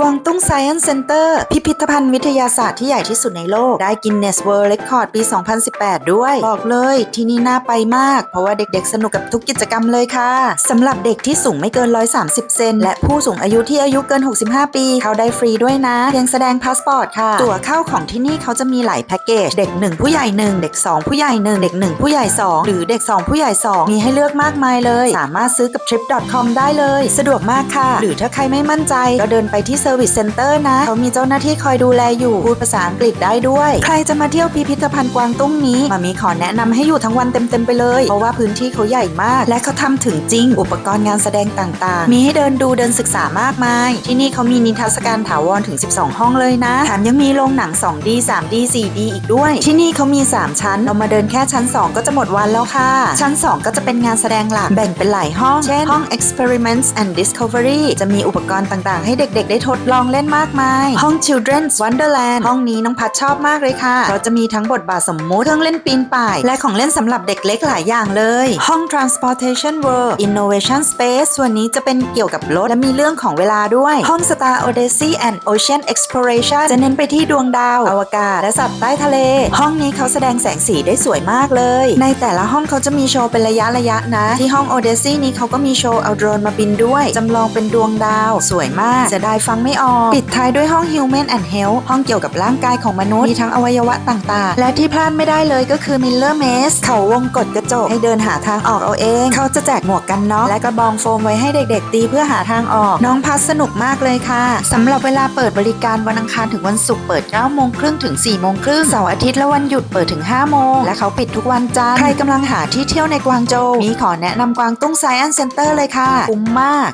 กวางตุ้ง Science Center พิพิธภัณฑ์วิทยาศาสตร์ที่ใหญ่ที่สุดในโลก ได้กิน Guinness World Record ปี 2018 ด้วย บอกเลยที่นี่น่าไปมาก เพราะว่าเด็กๆ สนุกกับทุกกิจกรรมเลยค่ะสำหรับเด็กที่สูงไม่เกิน 130 เซน และผู้สูงอายุที่อายุเกิน 65 ปี เขาได้ฟรีด้วยนะ เพียงแสดงพาสปอร์ตค่ะ ตั๋วเข้าของที่นี่เขาจะมีหลายแพ็กเกจ เด็ก 1 ผู้ใหญ่ 1 เด็ก 2 ผู้ใหญ่ 1 เด็ก 1 ผู้ใหญ่ 2 หรือเด็ก 2 ผู้ใหญ่ 2 มีให้เลือกมากมายเลย สามารถซื้อกับ trip.com ได้เลย สะดวกมากค่ะ หรือถ้าใครไม่มั่นใจก็เดินไปที่ Service Center นะ เขามีเจ้าหน้าที่คอยดูแลอยู่ พูดภาษาอังกฤษได้ด้วย ใครจะมาเที่ยวพิพิธภัณฑ์กวางตุ้งนี้มามีขอแนะนำให้อยู่ทั้งวันเต็มๆไปเลย เพราะว่าพื้นที่เขาใหญ่มาก และเขาทำถึงจริง อุปกรณ์งานแสดงต่างๆ มีให้เดินดูเดินศึกษามากมาย ที่นี่เขามีนิทรรศการถาวรถึง 12 ห้องเลยนะแถมยังมีโรงหนัง 2D 3D 4D อีกด้วย ที่นี่เขามี 3 ชั้น เรามาเดินแค่ชั้น 2 ก็จะหมดวันแล้วค่ะ ชั้น 2 ก็จะเป็นงานแสดงหลักแบ่งเป็นหลายห้อง เช่นห้อง Experiments and Discovery จะมีอุปกรณ์ต่างๆ ให้เด็กๆ ได้ทดลองเล่นมากมาย ห้อง Children's Wonderland ห้องนี้น้องพัดชอบมากเลยค่ะ เพราะจะมีทั้งบทบาทสมมุติเครื่องเล่นปีนป่าย และของเล่นสำหรับเด็กเล็กหลายอย่างเลย ห้อง Transportation World Innovation Space ส่วนนี้จะเป็นเกี่ยวกับรถและมีเรื่องของเวลาด้วย ห้อง Star Odyssey and Ocean Exploration จะเน้นไปที่ดวงดาว อวกาศ และสัตว์ใต้ทะเล ห้องนี้เขาแสดงแสงสีได้สวยมากเลย ในแต่ละห้องเขาจะมีโชว์เป็นระยะระยะนะ ที่ห้อง Odyssey นี้เขาก็มีโชว์เอาโดรนมาบินด้วยจำลองเป็นดวงดาว สวยมากจะได้ฟังไม่ออก ปิดท้ายด้วยห้อง Human and Health ห้องเกี่ยวกับร่างกายของมนุษย์ มีทั้งอวัยวะต่างๆ และที่พลาดไม่ได้เลยก็คือ Miller Maze เขาวงกดกระจก ให้เดินหาทางออกเอาเอง เขาจะแจกหมวกกันน็อกและกระบองโฟมไว้ให้เด็กๆ ตีเพื่อหาทางออก น้องพัสสนุกมากเลยค่ะสำหรับเวลาเปิดบริการวันอังคารถึงวันศุกร์เปิด9โมงครึ่งถึง4โมงครึ่งเสาร์อาทิตย์และวันหยุดเปิดถึง5โมงและเขาปิดทุกวันจันทร์ใครกำลังหาที่เที่ยวในกวางโจวมีขอแนะนำกวางตุ้ง Science Center เลยค่ะคุ้มมาก